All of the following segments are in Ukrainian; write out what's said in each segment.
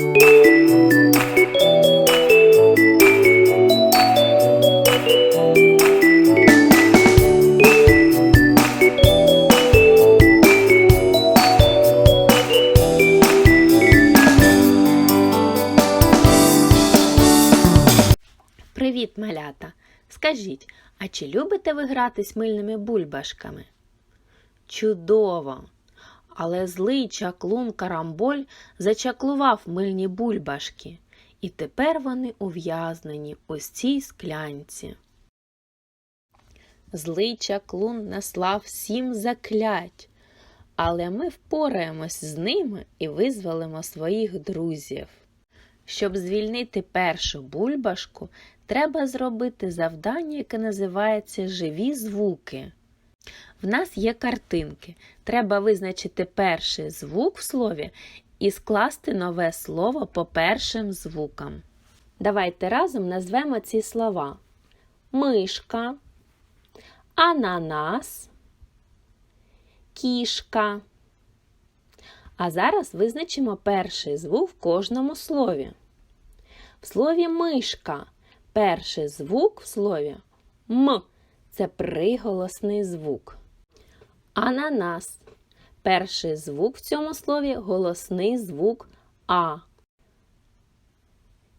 Привіт, малята! Скажіть, а чи любите ви гратись мильними бульбашками? Чудово! Але злий чаклун Карамболь зачаклував мильні бульбашки, і тепер вони ув'язнені ось цій склянці. Злий чаклун наслав сім заклять, але ми впораємось з ними і визволимо своїх друзів. Щоб звільнити першу бульбашку, треба зробити завдання, яке називається Живі звуки. В нас є картинки. Треба визначити перший звук в слові і скласти нове слово по першим звукам. Давайте разом назвемо ці слова: мишка, ананас, кішка. А зараз визначимо перший звук в кожному слові. В слові мишка перший звук в слові М це приголосний звук. Ананас. Перший звук в цьому слові голосний звук А.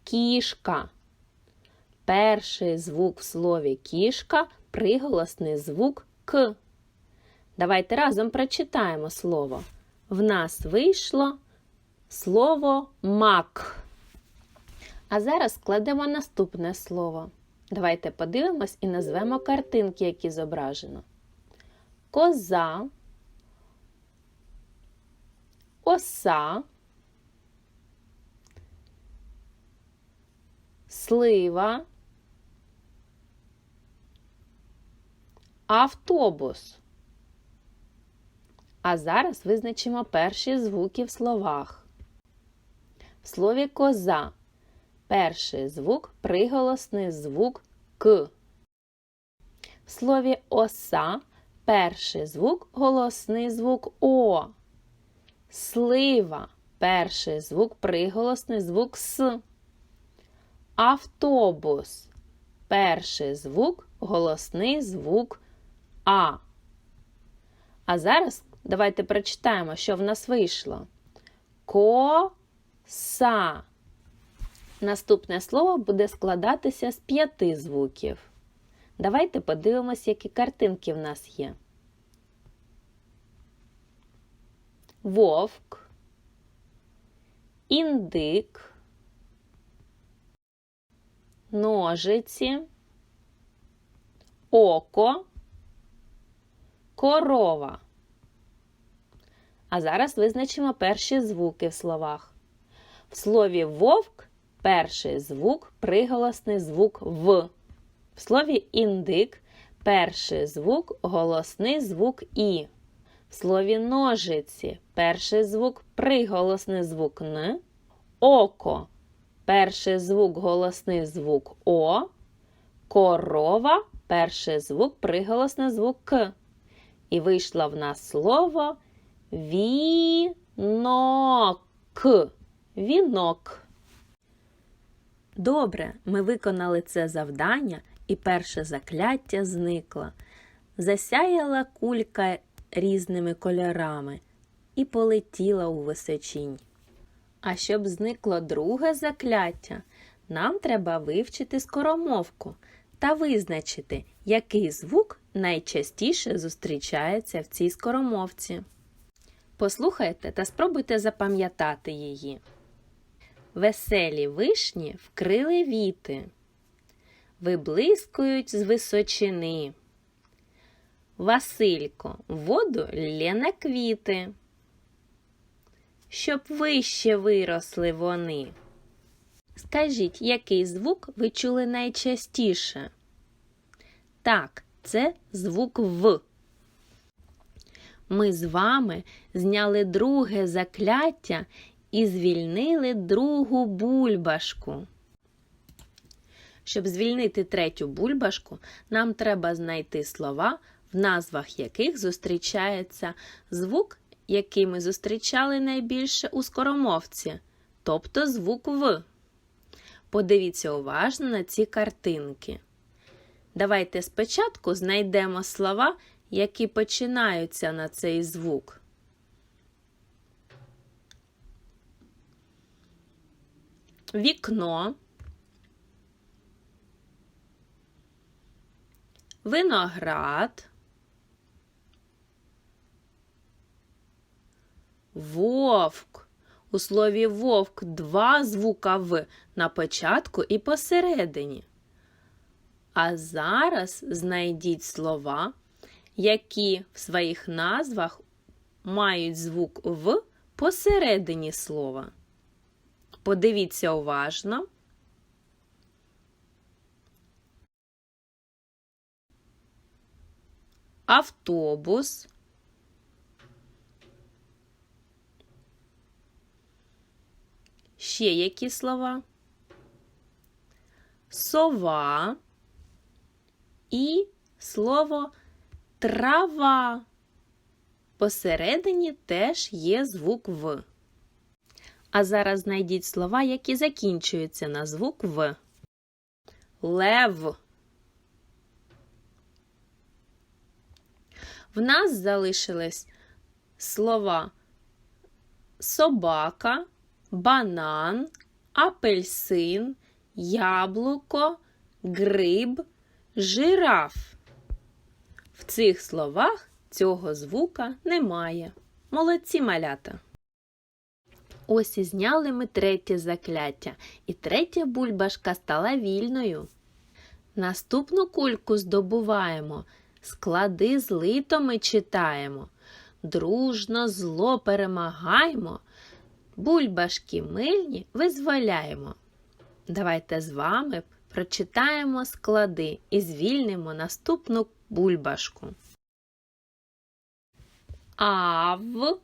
Кішка. Перший звук в слові кішка приголосний звук К. Давайте разом прочитаємо слово. В нас вийшло слово мак. А зараз складемо наступне слово. Давайте подивимось і назвемо картинки, які зображено. Коза, оса, слива, автобус. А зараз визначимо перші звуки в словах. В слові коза перший звук приголосний звук К. В слові оса перший звук голосний звук О. Слива перший звук приголосний звук С. Автобус перший звук голосний звук А. А зараз давайте прочитаємо, що в нас вийшло. Коса. Наступне слово буде складатися з п'яти звуків. Давайте подивимось, які картинки в нас є. Вовк, індик, ножиці, око, корова. А зараз визначимо перші звуки в словах. В слові вовк перший звук приголосний звук В. В слові індик перший звук голосний звук І. В слові ножиці перший звук приголосний звук Н. Око перший звук голосний звук О. Корова перший звук приголосний звук К. І вийшло в нас слово вінок. Вінок. Добре, ми виконали це завдання, і перше закляття зникло. Засяяла кулька різними кольорами і полетіла у височінь. А щоб зникло друге закляття, нам треба вивчити скоромовку та визначити, який звук найчастіше зустрічається в цій скоромовці. Послухайте та спробуйте запам'ятати її. Веселі вишні вкрили віти, виблискують з височини. Василько, воду лє на квіти, щоб вище виросли вони. Скажіть, який звук ви чули найчастіше? Так, це звук В. Ми з вами зняли друге закляття і звільнили другу бульбашку. Щоб звільнити третю бульбашку, нам треба знайти слова, в назвах яких зустрічається звук, який ми зустрічали найбільше у скоромовці тобто звук В. Подивіться уважно на ці картинки. Давайте спочатку знайдемо слова, які починаються на цей звук. Вікно, виноград, вовк. У слові вовк два звука В на початку і посередині. А зараз знайдіть слова, які в своїх назвах мають звук В посередині слова. Подивіться уважно. Автобус. Ще які слова? Сова і слово трава. Посередині теж є звук В. А зараз знайдіть слова, які закінчуються на звук В. Лев. В нас залишились слова собака, банан, апельсин, яблуко, гриб, жираф. В цих словах цього звука немає. Молодці малята. Ось і зняли ми третє закляття, і третя бульбашка стала вільною. Наступну кульку здобуваємо, склади з литами читаємо. Дружно зло перемагаємо, бульбашки мильні визволяємо. Давайте з вами прочитаємо склади і звільнимо наступну бульбашку. Ав,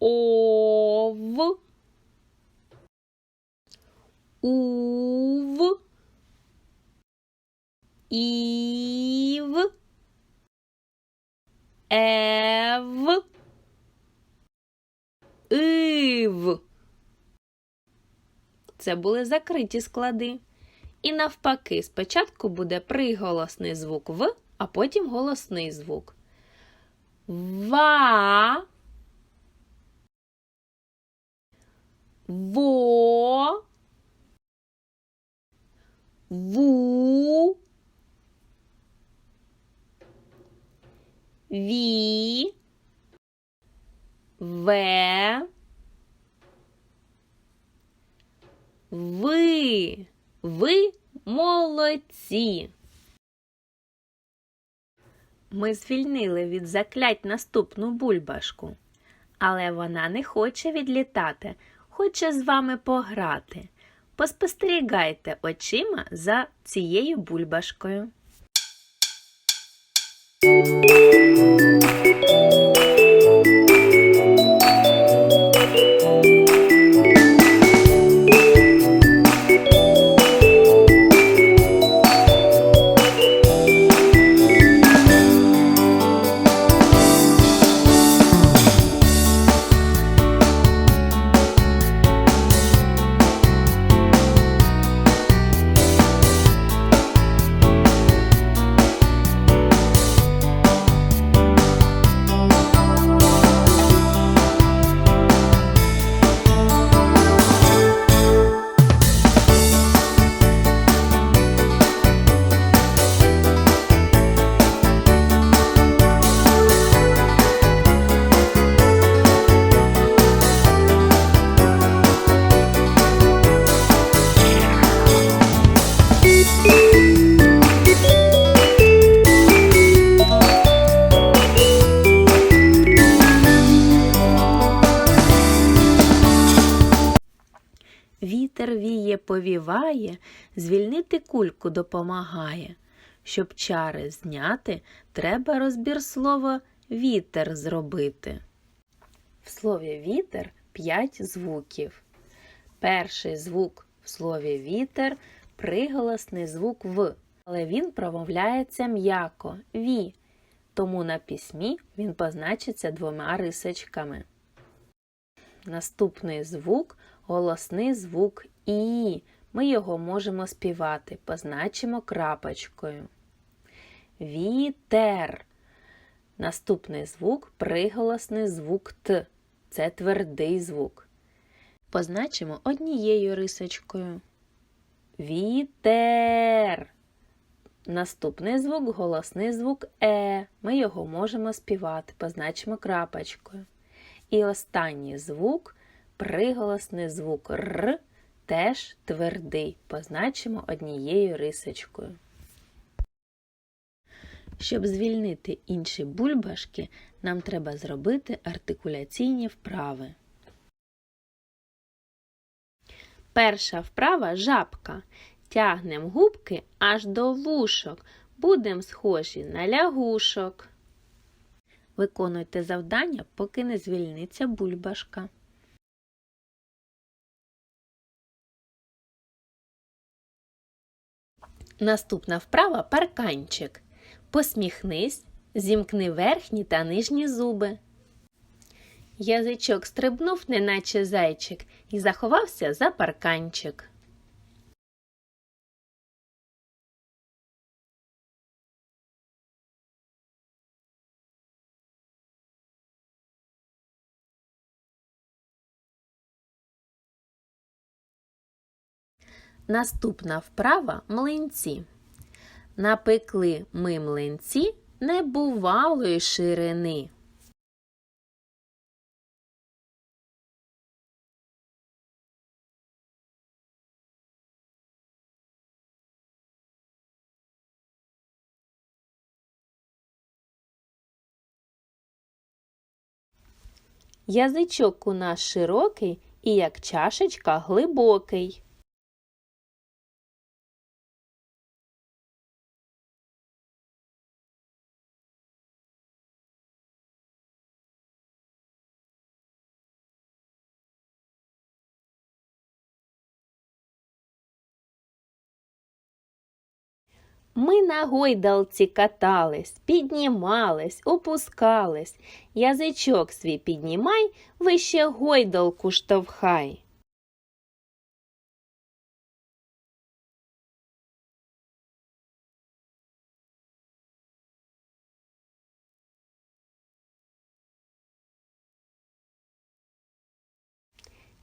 ов, ув, ів, ев, ив. Це були закриті склади. І навпаки, спочатку буде приголосний звук В, а потім голосний звук. Ва. Во. Ву. Ві. Ве. Ви. Ви молодці. Ми звільнили від заклять наступну бульбашку, але вона не хоче відлітати, хоче з вами пограти. Поспостерігайте очима за цією бульбашкою. Вітер віє, повіває, звільнити кульку допомагає. Щоб чари зняти, треба розбір слова вітер зробити. В слові вітер п'ять звуків. Перший звук в слові вітер приголосний звук В, але він промовляється м'яко ві, тому на письмі він позначиться двома рисочками. Наступний звук голосний звук І. Ми його можемо співати. Позначимо крапочкою. Вітер. Наступний звук приголосний звук Т. Це твердий звук. Позначимо однією рисочкою. Вітер. Наступний звук голосний звук Е. Ми його можемо співати. Позначимо крапочкою. І останній звук приголосний звук Р. Теж твердий. Позначимо однією рисочкою. Щоб звільнити інші бульбашки, нам треба зробити артикуляційні вправи. Перша вправа жабка. Тягнем губки аж до вушок. Будем схожі на лягушок. Виконуйте завдання, поки не звільниться бульбашка. Наступна вправа парканчик. Посміхнись, зімкни верхні та нижні зуби. Язичок стрибнув, неначе зайчик, і заховався за парканчик. Наступна вправа млинці. Напекли ми млинці небувалої ширини. Язичок у нас широкий і як чашечка глибокий. Ми на гойдалці катались, піднімались, опускались. Язичок свій піднімай, вище гойдалку штовхай.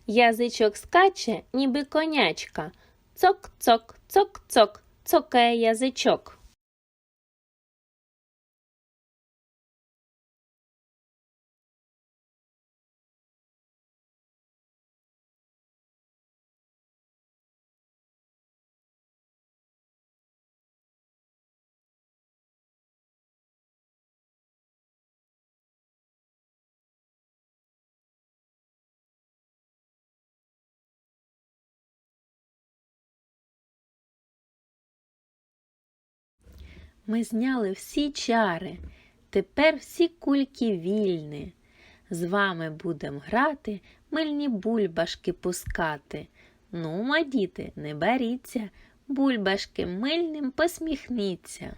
Язичок скаче, ніби конячка. Цок-цок, цок-цок, цокає язичок. Ми зняли всі чари, тепер всі кульки вільні. З вами будем грати, мильні бульбашки пускати. Ну, ма, діти, не баріться, бульбашки мильним посміхніться.